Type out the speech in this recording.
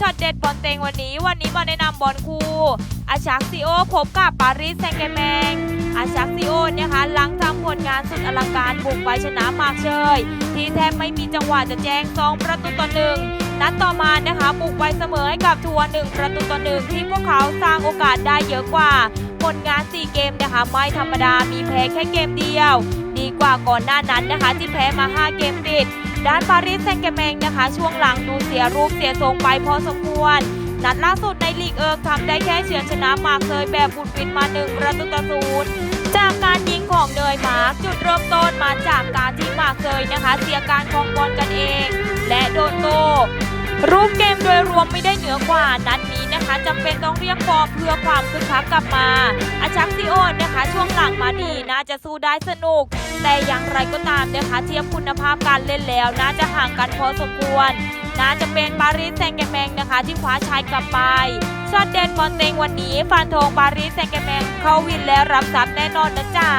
ช็อตเด็ดบอลเตงวันนี้ วันนี้มาแนะนำบอลคู่อาชักซิโอพบกับปารีสแซงต์แกแมงอาชักซิโอเนี่ยคะหลังทำผลงานสุดอลังการบุกไปชนะมาเชย ที่แทบไม่มีจังหวะจะแจ้งสองประตูต่อหนึ่งนัดต่อมานะคะบุกไปเสมอให้กับทัวร์หนึ่งประตูต่อหนึ่งที่พวกเขาสร้างโอกาสได้เยอะกว่า ผลงาน 4 เกมนะคะไม่ธรรมดามีแพ้แค่เกมเดียว ดีกว่าก่อนหน้านั้นนะคะที่แพ้มา 5 เกมติด ด้านปารีสแซงต์แกร์แมงนะคะ ช่วงหลังดูเสียรูปเสียทรงไปพอสมควร นัดล่าสุดในลีกเอิร์กทำได้แค่เฉือนชนะมาร์เซยแบบบุดวิดมาหนึ่งประตูต่อศูนย์จากการยิงของเนยมาร์กจุดเริ่มต้นมาจากการที่มาร์เซยนะคะ เสียการครองบอลกันเอง และโดนโตรูปเกมโดยรวมไม่ จำเป็นต้องเรียกฟอร์มเพื่อความคึกคักกลับมาอาชักซิโอนนะคะ ช่วงหลังมาดีน่าจะสู้ได้สนุก แต่อย่างไรก็ตามนะคะเทียบคุณภาพการเล่นแล้ว น่าจะห่างกันพอสมควรน่าจะเป็นปารีสแซงแกแมงนะคะ ที่คว้าชัยกลับไปช็อตเด็ดบอลเต็งวันนี้ฟันธงปารีสแซงแกแมงเข้าวินแล้วรับทรัพย์แน่นอนนะจ๊ะ